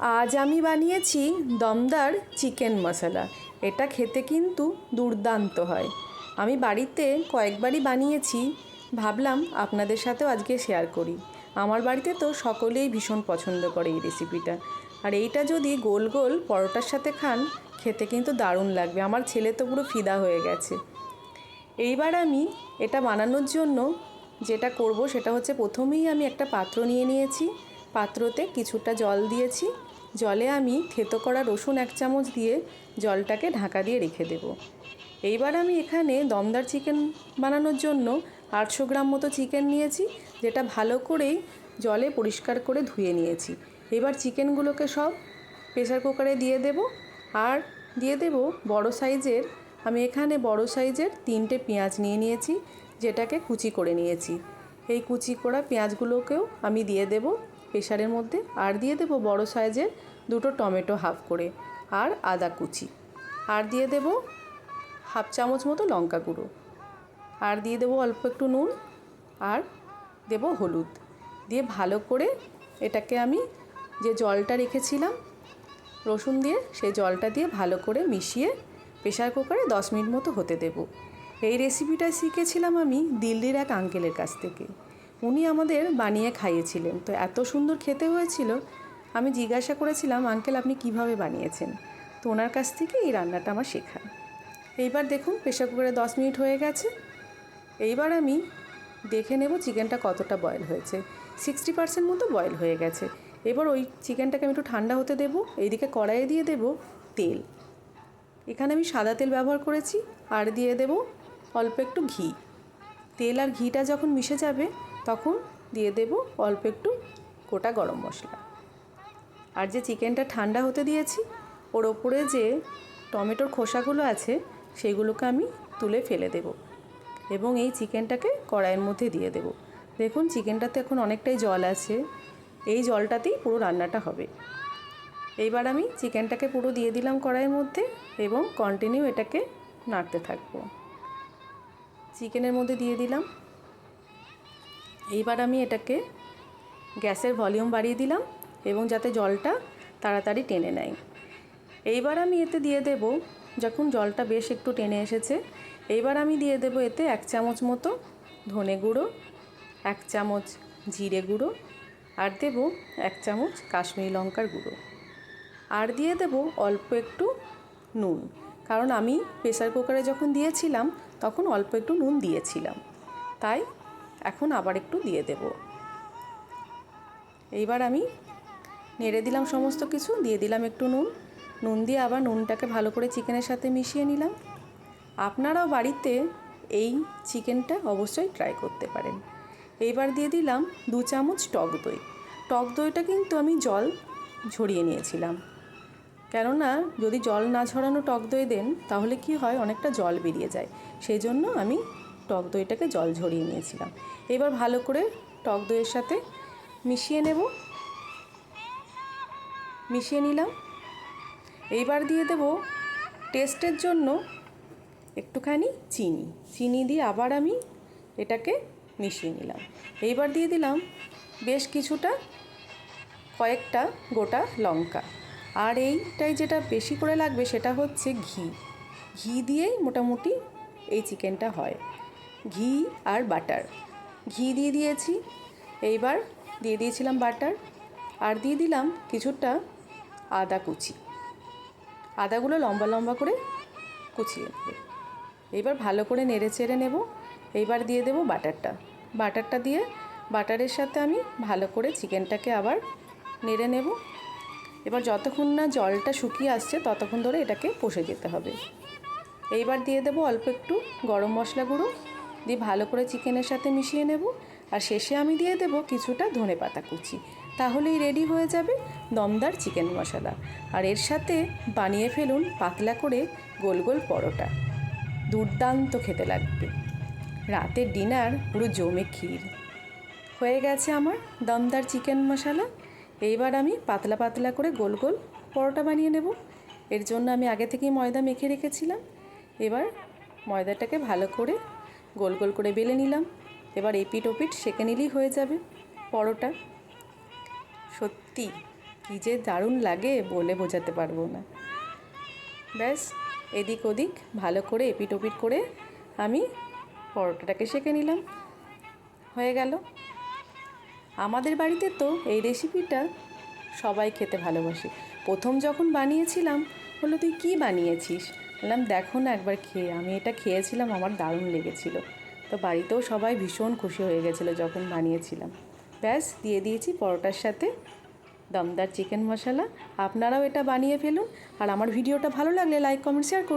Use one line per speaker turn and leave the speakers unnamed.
আজ আমি বানিয়েছি দমদার চিকেন মশলা। এটা খেতে কিন্তু দুর্দান্ত হয়। আমি বাড়িতে কয়েকবারই বানিয়েছি। ভাবলাম আপনাদের সাথেও আজকে শেয়ার করি। আমার বাড়িতে তো সকলেই ভীষণ পছন্দ করে এই রেসিপিটা আর এইটা যদি গোল গোল পরোটার সাথে খান, খেতে কিন্তু দারুণ লাগবে। আমার ছেলে তো পুরো ফিদা হয়ে গেছে। এইবার আমি এটা বানানোর জন্য যেটা করব সেটা হচ্ছে প্রথমেই আমি একটা পাত্র নিয়ে নিয়েছি। পাত্রতে কিছুটা জল দিয়েছি। জলে আমি থেতো করা রসুন এক চামচ দিয়ে জলটাকে ঢাকা দিয়ে রেখে দেব। এইবার আমি এখানে দমদার চিকেন বানানোর জন্য আটশো গ্রাম মতো চিকেন নিয়েছি, যেটা ভালো করেই জলে পরিষ্কার করে ধুয়ে নিয়েছি। এবার চিকেনগুলোকে সব প্রেসার কুকারে দিয়ে দেব আর দিয়ে দেব বড় সাইজের, আমি এখানে বড় সাইজের তিনটে পেঁয়াজ নিয়ে নিয়েছি, যেটাকে কুচি করে নিয়েছি। এই কুচি করা পেঁয়াজগুলোকেও আমি দিয়ে দেব প্রেসারের মধ্যে আর দিয়ে দেব বড় সাইজের দুটো টমেটো হাফ করে আর আদা কুচি। আর দিয়ে দেব হাফ চামচ মতো লঙ্কা গুঁড়ো। আর দিয়ে দেবো অল্প একটু নুন আর দেব হলুদ। দিয়ে ভালো করে এটাকে আমি যে জলটা রেখেছিলাম, রসুন দিয়ে সেই জলটা দিয়ে ভালো করে মিশিয়ে প্রেশার কুকারে দশ মিনিট মতো হতে দেব। এই রেসিপিটা শিখেছিলাম আমি দিল্লির এক আঙ্কেলের কাছ থেকে। উনি আমাদের বানিয়ে খাইয়েছিলেন। তো এত সুন্দর খেতে হয়েছিল, আমি জিজ্ঞাসা করেছিলাম, আঙ্কেল, আপনি কীভাবে বানিয়েছেন? তো ওনার কাছ থেকে এই রান্নাটা আমার শেখা। এইবার দেখুন প্রেশার কুকারে দশ মিনিট হয়ে গেছে। এইবার আমি দেখে নেব চিকেনটা কতটা বয়েল হয়েছে। সিক্সটি পার্সেন্ট মতো বয়েল হয়ে গেছে। এবার ওই চিকেনটাকে আমি একটু ঠান্ডা হতে দেবো, এইদিকে কড়াইয়ে দিয়ে দেব তেল। এখানে আমি সাদা তেল ব্যবহার করেছি, আর দিয়ে দেব অল্প একটু ঘি। তেল আর ঘিটা যখন মিশে যাবে, তখন দিয়ে দেব অল্প একটু গোটা গরম মশলা। আর যে চিকেনটা ঠান্ডা হতে দিয়েছি, ওর ওপরে যে টমেটোর খোসাগুলো আছে, সেগুলোকে আমি তুলে ফেলে দেব এবং এই চিকেনটাকে কড়াইয়ের মধ্যে দিয়ে দেব। দেখুন, চিকেনটাতে এখন অনেকটাই জল আছে, এই জলটাতেই পুরো রান্নাটা হবে। এইবার আমি চিকেনটাকে পুরো দিয়ে দিলাম কড়াইয়ের মধ্যে এবং কন্টিনিউ এটাকে নাড়তে থাকব। চিকেনের মধ্যে দিয়ে দিলাম। এইবার আমি এটাকে গ্যাসের ভলিউম বাড়িয়ে দিলাম এবং যাতে জলটা তাড়াতাড়ি টেনে নেয়। এইবার আমি এতে দিয়ে দেব, যখন জলটা বেশ একটু টেনে এসেছে, এইবার আমি দিয়ে দেব এতে এক চামচ মতো ধনে গুঁড়ো, এক চামচ জিরে গুঁড়ো, আর দেব এক চামচ কাশ্মীরি লঙ্কার গুঁড়ো। আর দিয়ে দেব অল্প একটু নুন। কারণ আমি প্রেসার কুকারে যখন দিয়েছিলাম, তখন অল্প একটু নুন দিয়েছিলাম। তাই এখন আবার একটু দিয়ে দেব। এইবার আমি নেড়ে দিলাম সমস্ত কিছু, দিয়ে দিলাম একটু নুন। নুন দিয়ে আবার নুনটাকে ভালো করে চিকেনের সাথে মিশিয়ে নিলাম। আপনারাও বাড়িতে এই চিকেনটা অবশ্যই ট্রাই করতে পারেন। এইবার দিয়ে দিলাম দু চামচ টক দই। টক দইটা কিন্তু আমি জল ঝরিয়ে নিয়েছিলাম। কেননা যদি জল না ঝরানো টক দই দেন, তাহলে কি হয় অনেকটা জল বেরিয়ে যায়। সেই জন্য আমি টক দইটাকে জল ঝরিয়ে নিয়েছিলাম। এবার ভালো করে টক দইয়ের সাথে মিশিয়ে নেব। মিশিয়ে নিলাম। এইবার দিয়ে দেব টেস্টের জন্য একটুখানি চিনি। চিনি দিয়ে আবার আমি এটাকে মিশিয়ে নিলাম। এইবার দিয়ে দিলাম বেশ কিছুটা, কয়েকটা গোটা লঙ্কা। আর এইটাই যেটা বেশি করে লাগবে সেটা হচ্ছে ঘি। ঘি দিয়েই মোটামুটি এই চিকেনটা হয়। ঘি আর বাটার। ঘি দিয়ে দিয়েছি। এইবার দিয়ে দিয়েছিলাম বাটার। আর দিয়ে দিলাম কিছুটা আদা কুচি। আদাগুলো লম্বা লম্বা করে কুচিয়ে নেবে। এইবার ভালো করে নেড়ে চেড়ে নেব। এইবার দিয়ে দেব বাটারটা। বাটারটা দিয়ে বাটারের সাথে আমি ভালো করে চিকেনটাকে আবার নেড়ে নেব। এবার যতক্ষণ না জলটা শুকিয়ে আসছে, ততক্ষণ ধরে এটাকে কষে যেতে হবে। এইবার দিয়ে দেবো অল্প একটু গরম মশলা গুঁড়ো। দিয়ে ভালো করে চিকেনের সাথে মিশিয়ে নেব। আর শেষে আমি দিয়ে দেব কিছুটা ধনে পাতা কুচি। তাহলেই রেডি হয়ে যাবে দমদার চিকেন মশলা। আর এর সাথে বানিয়ে ফেলুন পাতলা করে গোল গোল পরোটা। দুর্দান্ত খেতে লাগবে। রাতের ডিনার পুরো জমে ক্ষীর। হয়ে গেছে আমার দমদার চিকেন মশলা। এইবার আমি পাতলা পাতলা করে গোল গোল পরোটা বানিয়ে নেব। এর জন্য আমি আগে থেকেই ময়দা মেখে রেখেছিলাম। এবার ময়দাটাকে ভালো করে গোল গোল করে বেলে নিলাম। এবার এপিট ওপিট সেঁকে নিলেই হয়ে যাবে পরোটা। সত্যি, কী যে দারুণ লাগে বলে বোঝাতে পারব না। ব্যাস, এদিক ওদিক ভালো করে এপিট ওপিট করে আমি পরোটাটাকে সেঁকে নিলাম। হয়ে গেল। আমাদের বাড়িতে তো এই রেসিপিটা সবাই খেতে ভালোবাসে। প্রথম যখন বানিয়েছিলাম, বলল, তুই কী বানিয়েছিস? বললাম, দেখো না, একবার খেয়ে, আমি এটা খেয়েছিলাম, আমার দারুণ লেগেছিল। তো বাড়িতেও সবাই ভীষণ খুশি হয়ে গেছিল যখন বানিয়েছিলাম। ব্যাস, দিয়ে দিয়েছি পরোটার সাথে দমদার চিকেন মশলা। আপনারাও এটা বানিয়ে ফেলুন। আর আমার ভিডিওটা ভালো লাগলে লাইক কমেন্ট শেয়ার করুন।